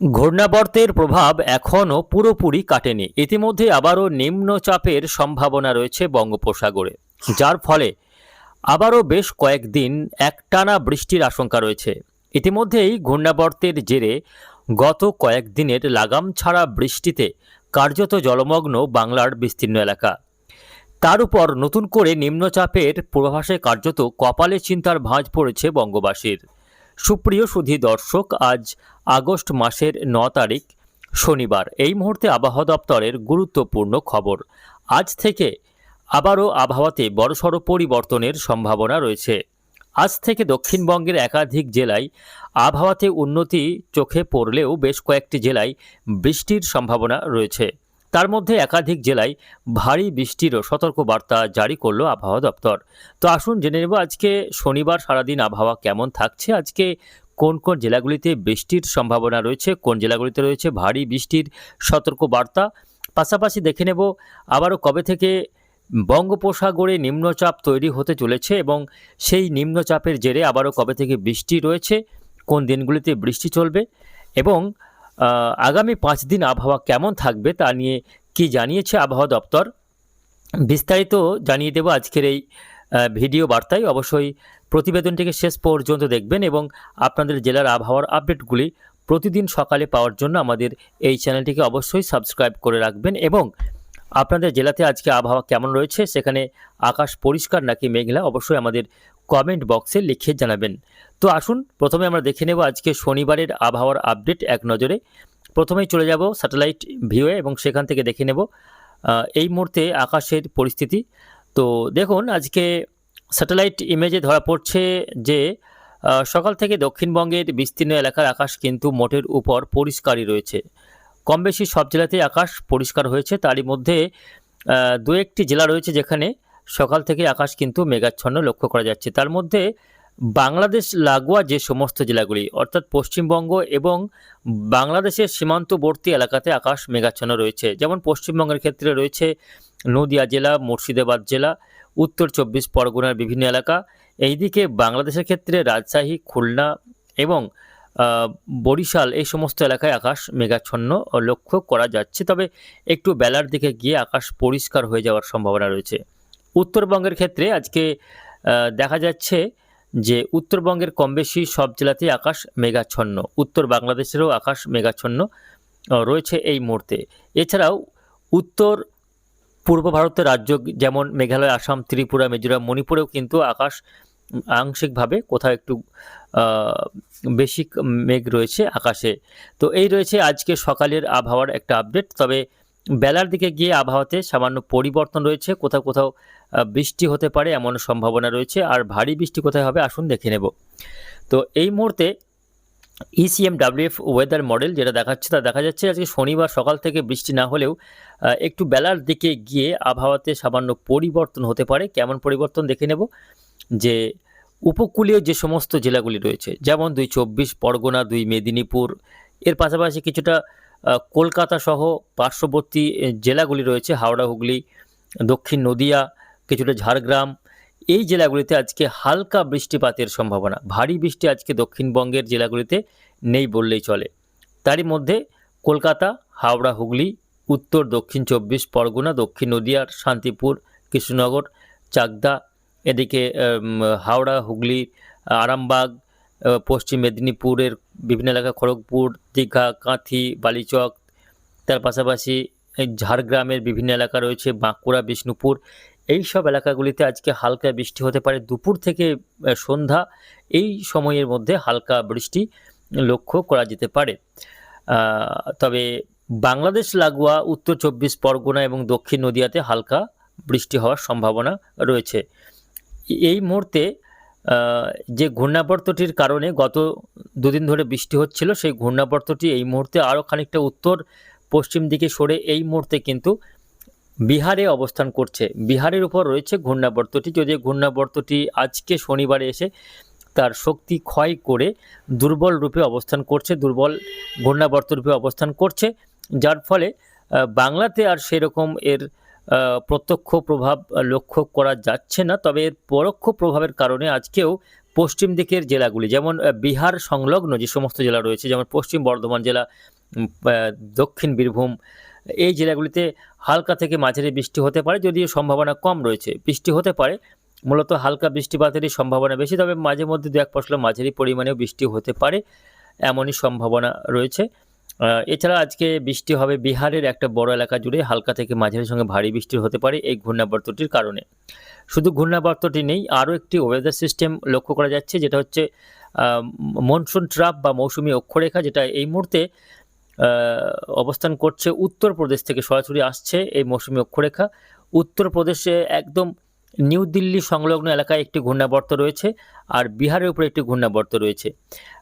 ঘূর্ণাবর্তের প্রভাব এখনও পুরোপুরি কাটেনি। ইতিমধ্যে আবারও নিম্নচাপের সম্ভাবনা রয়েছে বঙ্গোপসাগরে, যার ফলে আবারও বেশ কয়েকদিন একটানা বৃষ্টির আশঙ্কা রয়েছে। ইতিমধ্যেই ঘূর্ণাবর্তের জেরে গত কয়েকদিনের লাগাম ছাড়া বৃষ্টিতে কার্যত জলমগ্ন বাংলার বিস্তীর্ণ এলাকা। তার উপর নতুন করে নিম্নচাপের পূর্বাভাসে কার্যত কপালে চিন্তার ভাঁজ পড়েছে বঙ্গবাসীর। সুপ্রিয় সুধী দর্শক, আজ আগস্ট মাসের ন তারিখ, শনিবার। এই মুহূর্তে আবহাওয়া দপ্তরের গুরুত্বপূর্ণ খবর। আজ থেকে আবারও আবহাওয়াতে বড়সড় পরিবর্তনের সম্ভাবনা রয়েছে। আজ থেকে দক্ষিণবঙ্গের একাধিক জেলায় আবহাওয়াতে উন্নতি চোখে পড়লেও বেশ কয়েকটি জেলায় বৃষ্টির সম্ভাবনা রয়েছে। তার মধ্যে একাধিক জেলায় ভারী বৃষ্টিরও সতর্কবার্তা জারি করল আবহাওয়া দপ্তর। তো আসুন জেনে নেব আজকে শনিবার সারাদিন আবহাওয়া কেমন থাকছে? আজকে কোন কোন জেলাগুলিতে বৃষ্টির সম্ভাবনা রয়েছে? কোন জেলাগুলিতে রয়েছে ভারী বৃষ্টির সতর্কবার্তা? পাশাপাশি দেখে নেব আবারও কবে থেকে বঙ্গোপসাগরে নিম্নচাপ তৈরি হতে চলেছে এবং সেই নিম্নচাপের জেরে আবারও কবে থেকে বৃষ্টি রয়েছে? কোন দিনগুলিতে বৃষ্টি চলবে? এবং আগামী পাঁচ দিন আবহাওয়া কেমন থাকবে তা নিয়ে কি জানিয়েছে আবহাওয়া দপ্তর? বিস্তারিত জানিয়ে দেব আজকের এই ভিডিও বার্তায়। অবশ্যই প্রতিবেদনটিকে শেষ পর্যন্ত দেখবেন এবং আপনাদের জেলার আবহাওয়ার আপডেটগুলি প্রতিদিন সকালে পাওয়ার জন্য আমাদের এই চ্যানেলটিকে অবশ্যই সাবস্ক্রাইব করে রাখবেন এবং আপনাদের জেলাতে আজকে আবহাওয়া কেমন রয়েছে সেখানে আকাশ পরিষ্কার নাকি মেঘলা? অবশ্যই আমাদের কমেন্ট বক্সে লিখে জানাবেন। তো আসুন, প্রথমে আমরা দেখে নেব আজকে শনিবারের আবহাওয়ার আপডেট এক নজরে। প্রথমেই চলে যাব স্যাটেলাইট ভিউয়ে এবং সেখান থেকে দেখে নেব এই মুহূর্তে আকাশের পরিস্থিতি। তো দেখুন, আজকে স্যাটেলাইট ইমেজে ধরা পড়ছে যে সকাল থেকে দক্ষিণবঙ্গের বিস্তীর্ণ এলাকার আকাশ কিন্তু মোটের উপর পরিষ্কারই রয়েছে। কম বেশি সব জেলাতেই আকাশ পরিষ্কার হয়েছে। তারই মধ্যে দু একটি জেলা রয়েছে যেখানে সকাল থেকে আকাশ কিন্তু মেঘাচ্ছন্ন লক্ষ্য করা যাচ্ছে। তার মধ্যে বাংলাদেশ, লাগোয়া যে সমস্ত জেলাগুলি, অর্থাৎ পশ্চিমবঙ্গ এবং বাংলাদেশের সীমান্তবর্তী এলাকাতে আকাশ মেঘাচ্ছন্ন রয়েছে। যেমন পশ্চিমবঙ্গের ক্ষেত্রে রয়েছে নদিয়া জেলা, মুর্শিদাবাদ জেলা, উত্তর চব্বিশ পরগনার বিভিন্ন এলাকা। এইদিকে বাংলাদেশের ক্ষেত্রে রাজশাহী, খুলনা এবং বরিশাল এই সমস্ত এলাকায় আকাশ মেঘাচ্ছন্ন লক্ষ্য করা যাচ্ছে। তবে একটু বেলার দিকে গিয়ে আকাশ পরিষ্কার হয়ে যাওয়ার সম্ভাবনা রয়েছে। উত্তরবঙ্গের ক্ষেত্রে আজকে দেখা যাচ্ছে যে উত্তরবঙ্গের কম বেশি সব জেলাতেই আকাশ মেঘাচ্ছন্ন। উত্তর বাংলাদেশেরও আকাশ মেঘাচ্ছন্ন রয়েছে এই মুহূর্তে। এছাড়াও উত্তর পূর্ব ভারতের রাজ্য যেমন মেঘালয়, আসাম, ত্রিপুরা, মিজোরাম, মণিপুরেও কিন্তু আকাশ আংশিকভাবে কোথাও একটু বেশি মেঘ রয়েছে আকাশে। তো এই রয়েছে আজকে সকালের আবহাওয়ার একটা আপডেট তবে বেলার দিকে গিয়ে আবহাওয়াতে সামান্য পরিবর্তন রয়েছে। কোথাও কোথাও বৃষ্টি হতে পারে এমন সম্ভাবনা রয়েছে। আর ভারী বৃষ্টি কোথায় হবে আসুন দেখে নেব। তো এই মুহূর্তে E ECM WF weather model যেটা দেখাচ্ছে তা দেখা যাচ্ছে আজকে শনিবার সকাল থেকে বৃষ্টি না হলেও একটু বেলার দিকে গিয়ে আবহাওয়াতে সামান্য পরিবর্তন হতে পারে। কেমন পরিবর্তন দেখে নেব? যে উপকূলীয় যে সমস্ত জেলাগুলি রয়েছে, যেমন দুই চব্বিশ, পরগনা, দুই মেদিনীপুর, এর পাশাপাশি কিছুটা কলকাতা সহ পার্শ্ববর্তী জেলাগুলি রয়েছে, হাওড়া, হুগলি, দক্ষিণ নদিয়া, কিছুটা ঝাড়গ্রাম। এই জেলাগুলিতে আজকে হালকা বৃষ্টিপাতের সম্ভাবনা। ভারী বৃষ্টি আজকে দক্ষিণবঙ্গের জেলাগুলিতে নেই বললেই চলে। তারই মধ্যে কলকাতা, হাওড়া, হুগলি, উত্তর, দক্ষিণ চব্বিশ, পরগনা, দক্ষিণ নদিয়ার শান্তিপুর, কৃষ্ণনগর, চাকদা, এদিকে হাওড়া, হুগলি, আরামবাগ পশ্চিম মেদিনীপুরের বিভিন্ন এলাকা, খড়গপুর, দীঘা, কাঁথি, বালিচক, তার পাশাপাশি ঝাড়গ্রামের বিভিন্ন এলাকা রয়েছে, বাঁকুড়া, বিষ্ণুপুর। এই সব এলাকাগুলিতে আজকে হালকা বৃষ্টি হতে পারে। দুপুর থেকে সন্ধ্যা এই সময়ের মধ্যে হালকা বৃষ্টি লক্ষ্য করা যেতে পারে। তবে বাংলাদেশ, লাগোয়া, উত্তর চব্বিশ পরগনা এবং দক্ষিণ নদিয়াতে হালকা বৃষ্টি হওয়ার সম্ভাবনা রয়েছে। এই মুহূর্তে যে ঘূর্ণাবর্তটির কারণে গত দুদিন ধরে বৃষ্টি হচ্ছিল, সেই ঘূর্ণাবর্তটি এই মুহূর্তে আরও খানিকটা উত্তর পশ্চিম দিকে সরে এই মুহূর্তে কিন্তু বিহারে অবস্থান করছে। বিহারের উপর রয়েছে ঘূর্ণাবর্তটি। যদি ঘূর্ণাবর্তটি আজকে শনিবারে এসে তার শক্তি ক্ষয় করে দুর্বল রূপে অবস্থান করছে, দুর্বল ঘূর্ণাবর্ত রূপে অবস্থান করছে। যার ফলে বাংলাতে আর সেরকম এর প্রত্যক্ষ প্রভাব লক্ষ্য করা যাচ্ছে না, তবে এর পরোক্ষ প্রভাবের কারণে আজকেও পশ্চিম দিকের জেলাগুলি, যেমন বিহার সংলগ্ন যে সমস্ত জেলা রয়েছে, যেমন পশ্চিম বর্ধমান জেলা দক্ষিণ বীরভূম, এই জেলাগুলিতে হালকা থেকে মাঝারি বৃষ্টি হতে পারে, যদিও সম্ভাবনা কম রয়েছে। বৃষ্টি হতে পারে, মূলত হালকা বৃষ্টিপাতেরই সম্ভাবনা বেশি, তবে মাঝে মধ্যে দু এক পশলা মাঝারি পরিমাণেও বৃষ্টি হতে পারে, এমনই সম্ভাবনা রয়েছে। এছাড়া আজকে বৃষ্টি হবে বিহারের একটা বড় এলাকা জুড়ে, হালকা থেকে মাঝারি সঙ্গে ভারী বৃষ্টি হতে পারে এই ঘূর্ণাবর্তটির কারণে। শুধু ঘূর্ণাবর্তটি নেই, আরও একটি ওয়েদার সিস্টেম লক্ষ্য করা যাচ্ছে, যেটা হচ্ছে মনসুন ট্রাপ বা মৌসুমি অক্ষরেখা, যেটা এই মুহূর্তে অবস্থান করছে উত্তরপ্রদেশ থেকে সরাসরি আসছে এই মৌসুমি অক্ষরেখা। উত্তরপ্রদেশে একদম নিউ দিল্লি সংলগ্ন এলাকায় একটি ঘূর্ণাবর্ত রয়েছে আর বিহারের উপরে একটি ঘূর্ণাবর্ত রয়েছে।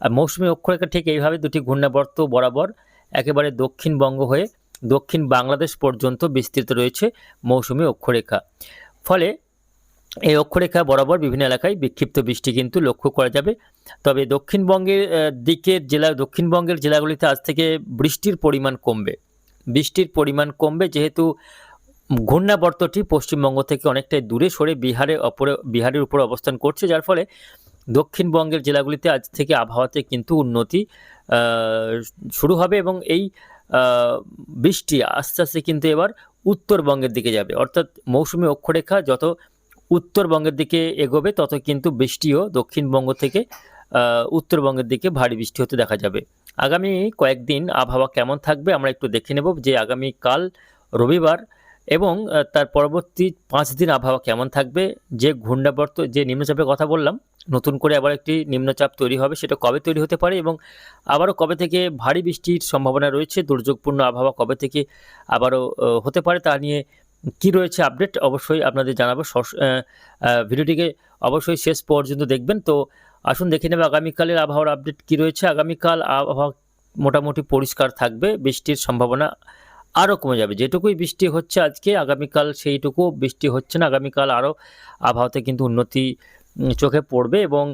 আর মৌসুমি অক্ষরেখা ঠিক এইভাবে দুটি ঘূর্ণাবর্ত বরাবর একেবারে দক্ষিণবঙ্গ হয়ে দক্ষিণ বাংলাদেশ পর্যন্ত বিস্তৃত রয়েছে মৌসুমি অক্ষরেখা। ফলে এই অক্ষরেখা বরাবর বিভিন্ন এলাকায় বিক্ষিপ্ত বৃষ্টি কিন্তু লক্ষ্য করা যাবে। তবে দক্ষিণবঙ্গের দিকের জেলা দক্ষিণবঙ্গের জেলাগুলিতে আজ থেকে বৃষ্টির পরিমাণ কমবে। বৃষ্টির পরিমাণ কমবে যেহেতু ঘূর্ণাবর্তটি পশ্চিমবঙ্গ থেকে অনেকটাই দূরে সরে বিহারে অপরে বিহারের উপর অবস্থান করছে, যার ফলে দক্ষিণবঙ্গের জেলাগুলিতে আজ থেকে আবহাওয়াতে কিন্তু উন্নতি শুরু হবে এবং এই বৃষ্টি আস্তে আস্তে কিন্তু এবার উত্তরবঙ্গের দিকে যাবে। অর্থাৎ মৌসুমি অক্ষরেখা যত উত্তরবঙ্গের দিকে এগোবে, তত কিন্তু বৃষ্টিও দক্ষিণবঙ্গ থেকে উত্তরবঙ্গের দিকে ভারী বৃষ্টি হতে দেখা যাবে। আগামী কয়েকদিন আবহাওয়া কেমন থাকবে আমরা একটু দেখে নেব যে আগামী কাল রবিবার এবং তার পরবর্তী পাঁচ দিন আবহাওয়া কেমন থাকবে, যে ঘূর্ণাবর্ত, যে নিম্নচাপের কথা বললাম, নতুন করে আবার একটি নিম্নচাপ তৈরি হবে, সেটা কবে তৈরি হতে পারে এবং আবারও কবে থেকে ভারী বৃষ্টির সম্ভাবনা রয়েছে, দুর্যোগপূর্ণ আবহাওয়া কবে থেকে আবারও হতে পারে তা নিয়ে কি রয়েছে আপডেট অবশ্যই আপনাদের জানাব। ভিডিওটিকে অবশ্যই শেষ পর্যন্ত দেখবেন। তো আসুন দেখে নেবে আগামীকালের আবহাওয়ার আপডেট কি রয়েছে। আগামীকাল আবহাওয়া মোটামুটি পরিষ্কার থাকবে, বৃষ্টির সম্ভাবনা আরও কমে যাবে। যেটুকুই বৃষ্টি হচ্ছে আজকে, আগামীকাল সেইটুকু বৃষ্টি হচ্ছে না। আগামীকাল আরও আবহাওয়াতে কিন্তু উন্নতি চোখে পড়বে এবং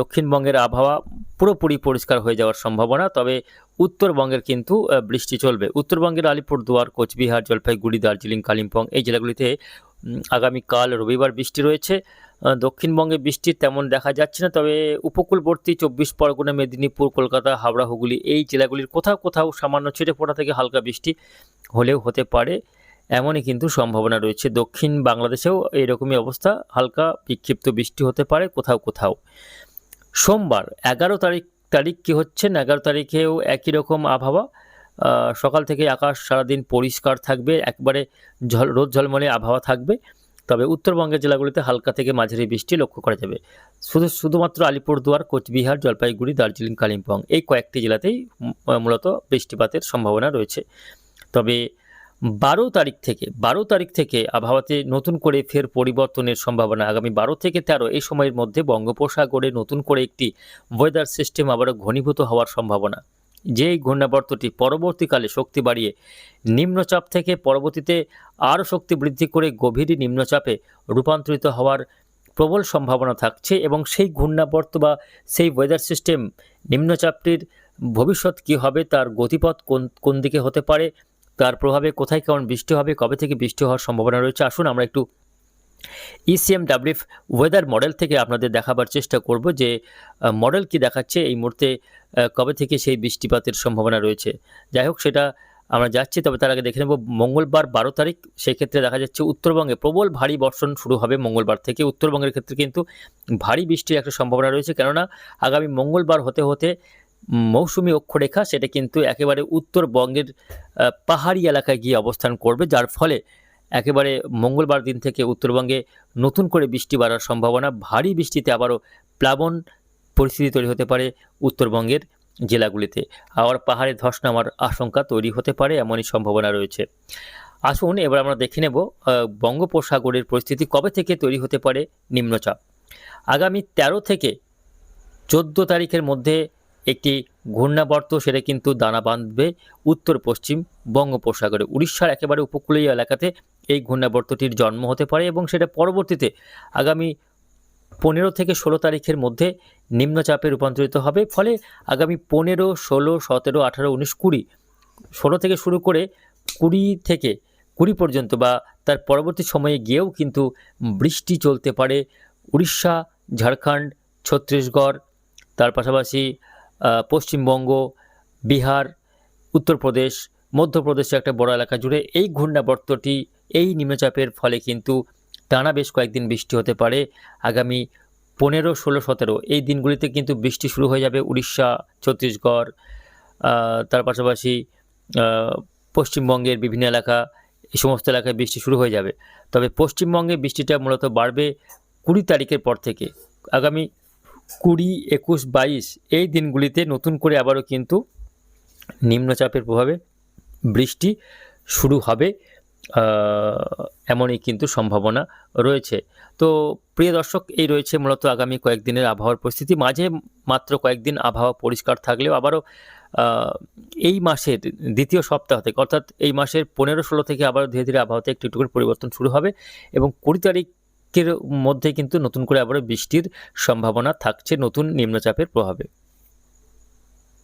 দক্ষিণবঙ্গের আবহাওয়া পুরোপুরি পরিষ্কার হয়ে যাওয়ার সম্ভাবনা। তবে উত্তরবঙ্গের কিন্তু বৃষ্টি চলবে। উত্তরবঙ্গের আলিপুরদুয়ার, কোচবিহার, জলপাইগুড়ি, দার্জিলিং, কালিম্পং এই জেলাগুলিতে আগামীকাল রবিবার বৃষ্টি রয়েছে। দক্ষিণবঙ্গে বৃষ্টি তেমন দেখা যাচ্ছে না, তবে উপকূলবর্তী চব্বিশ পরগনা, মেদিনীপুর, কলকাতা, হাওড়া, হুগলি এই জেলাগুলির কোথাও কোথাও সামান্য ছিটে ফোটা থেকে হালকা বৃষ্টি হলেও হতে পারে, এমনই কিন্তু সম্ভাবনা রয়েছে। দক্ষিণ বাংলাদেশেও এরকমই অবস্থা, হালকা বিক্ষিপ্ত বৃষ্টি হতে পারে কোথাও কোথাও। সোমবার এগারো তারিখ তারিখ কী হচ্ছে? না এগারো তারিখেও একই রকম আবহাওয়া। সকাল থেকে আকাশ সারাদিন পরিষ্কার থাকবে, একবারে ঝল, রোদ ঝলমলে আবহাওয়া থাকবে। তবে উত্তরবঙ্গের জেলাগুলিতে হালকা থেকে মাঝারি বৃষ্টি লক্ষ্য করা যাবে। শুধু, শুধুমাত্র আলিপুরদুয়ার, কোচবিহার, জলপাইগুড়ি, দার্জিলিং, কালিম্পং এই কয়েকটি জেলাতেই মূলত বৃষ্টিপাতের সম্ভাবনা রয়েছে। তবে বারো তারিখ থেকে, বারো তারিখ থেকে আবহাওয়াতে নতুন করে ফের পরিবর্তনের সম্ভাবনা। আগামী বারো থেকে তেরো এই সময়ের মধ্যে বঙ্গোপসাগরে নতুন করে একটি ওয়েদার সিস্টেম আবারও ঘনীভূত হওয়ার সম্ভাবনা। যেই ঘূর্ণাবর্তটি পরবর্তীকালে শক্তি বাড়িয়ে নিম্নচাপ থেকে পরবর্তীতে আরও শক্তি বৃদ্ধি করে গভীরই নিম্নচাপে রূপান্তরিত হওয়ার প্রবল সম্ভাবনা থাকছে এবং সেই ঘূর্ণাবর্ত বা সেই ওয়েদার সিস্টেম নিম্নচাপটির ভবিষ্যৎ কী হবে, তার গতিপথ কোন কোন দিকে হতে পারে, তার প্রভাবে কোথায় কেমন বৃষ্টি হবে, কবে থেকে বৃষ্টি হওয়ার সম্ভাবনা রয়েছে, আসুন আমরা একটু ইসিএম ডাব্লিউএফ ওয়েদার মডেল থেকে আপনাদের দেখাবার চেষ্টা করব যে মডেল কি দেখাচ্ছে এই মুহূর্তে কবে থেকে সেই বৃষ্টিপাতের সম্ভাবনা রয়েছে। যাই হোক, সেটা আমরা যাচ্ছি, তবে তার আগে দেখে নেব মঙ্গলবার বারো তারিখ সেই ক্ষেত্রে দেখা যাচ্ছে উত্তরবঙ্গে প্রবল ভারী বর্ষণ শুরু হবে মঙ্গলবার থেকে। উত্তরবঙ্গের ক্ষেত্রে কিন্তু ভারী বৃষ্টির একটা সম্ভাবনা রয়েছে, কেননা আগামী মঙ্গলবার হতে হতে মৌসুমি অক্ষরেখা সেটা কিন্তু একেবারে উত্তরবঙ্গের পাহাড়ি এলাকায় গিয়ে অবস্থান করবে, যার ফলে একেবারে মঙ্গলবার দিন থেকে উত্তরবঙ্গে নতুন করে বৃষ্টি বাড়ার সম্ভাবনা, ভারী বৃষ্টিতে আবারও প্লাবন পরিস্থিতি তৈরি হতে পারে উত্তরবঙ্গের জেলাগুলিতে। আবার পাহাড়ে ধস নামার আশঙ্কা তৈরি হতে পারে, এমনই সম্ভাবনা রয়েছে। আসুন এবার আমরা দেখে নেব বঙ্গোপসাগরের পরিস্থিতি কবে থেকে তৈরি হতে পারে নিম্নচাপ। আগামী ১৩ থেকে চোদ্দ তারিখের মধ্যে একটি ঘূর্ণাবর্ত, সেটা কিন্তু দানা বাঁধবে উত্তর পশ্চিম বঙ্গোপসাগরে। উড়িষ্যার একেবারে উপকূলীয় এলাকাতে এই ঘূর্ণাবর্তটির জন্ম হতে পারে এবং সেটা পরবর্তীতে আগামী পনেরো থেকে ষোলো তারিখের মধ্যে নিম্নচাপে রূপান্তরিত হবে। ফলে আগামী পনেরো, ষোলো, সতেরো, আঠারো, উনিশ, কুড়ি, ষোলো থেকে শুরু করে কুড়ি থেকে কুড়ি পর্যন্ত বা তার পরবর্তী সময়ে গিয়েও কিন্তু বৃষ্টি চলতে পারে। উড়িষ্যা, ঝাড়খণ্ড, ছত্তিশগড়, তার পাশাপাশি পশ্চিমবঙ্গ, বিহার, উত্তরপ্রদেশ, মধ্যপ্রদেশের একটা বড় এলাকা জুড়ে এই ঘূর্ণাবর্তটি, এই নিম্নচাপের ফলে কিন্তু টানা বেশ কয়েকদিন বৃষ্টি হতে পারে। আগামী পনেরো, ষোলো, সতেরো এই দিনগুলিতে কিন্তু বৃষ্টি শুরু হয়ে যাবে উড়িষ্যা, ছত্তিশগড় তার পাশাপাশি পশ্চিমবঙ্গের বিভিন্ন এলাকা, এই সমস্ত এলাকায় বৃষ্টি শুরু হয়ে যাবে। তবে পশ্চিমবঙ্গে বৃষ্টিটা মূলত বাড়বে কুড়ি তারিখের পর থেকে। আগামী কুড়ি, একুশ, বাইশ এই দিনগুলিতে নতুন করে আবারও কিন্তু নিম্নচাপের প্রভাবে বৃষ্টি শুরু হবে এমনই কিন্তু সম্ভাবনা রয়েছে। তো প্রিয় দর্শক, এই রয়েছে মূলত আগামী কয়েকদিনের আবহাওয়ার পরিস্থিতি। মাঝে মাত্র কয়েকদিন আবহাওয়া পরিষ্কার থাকলেও আবারও এই মাসের দ্বিতীয় সপ্তাহ থেকে, অর্থাৎ এই মাসের পনেরো, ষোলো থেকে আবারও ধীরে ধীরে আবহাওয়াতে একটু একটু করে পরিবর্তন শুরু হবে এবং কুড়ি তারিখের মধ্যে কিন্তু নতুন করে আবারও বৃষ্টির সম্ভাবনা থাকছে নতুন নিম্নচাপের প্রভাবে।